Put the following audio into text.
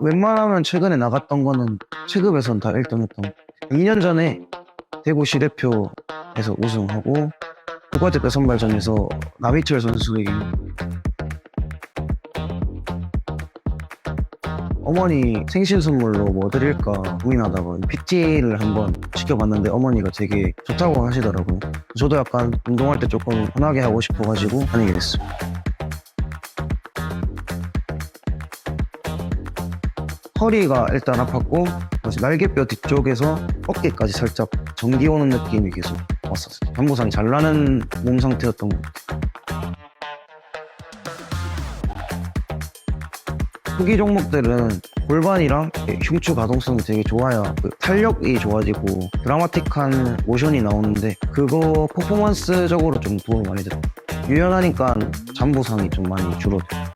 웬만하면 최근에 나갔던 거는 체급에선 다 1등 했던 거. 2년 전에 대구 시대표에서 우승하고 국가대표 선발전에서 나비철 선수에게 어머니 생신 선물로 뭐 드릴까 고민하다가 PT를 한번 시켜봤는데 어머니가 되게 좋다고 하시더라고요. 저도 약간 운동할 때 조금 편하게 하고 싶어가지고 다니게 됐어요. 허리가 일단 아팠고 다시 날개뼈 뒤쪽에서 어깨까지 살짝 전기 오는 느낌이 계속 왔었어요. 전부상이 잘 나는 몸 상태였던 것 같아요. 후기 종목들은 골반이랑 흉추 가동성이 되게 좋아야 그 탄력이 좋아지고 드라마틱한 모션이 나오는데 그거 퍼포먼스적으로 좀 도움이 많이 돼요. 유연하니까 잠부상이 좀 많이 줄어들어요.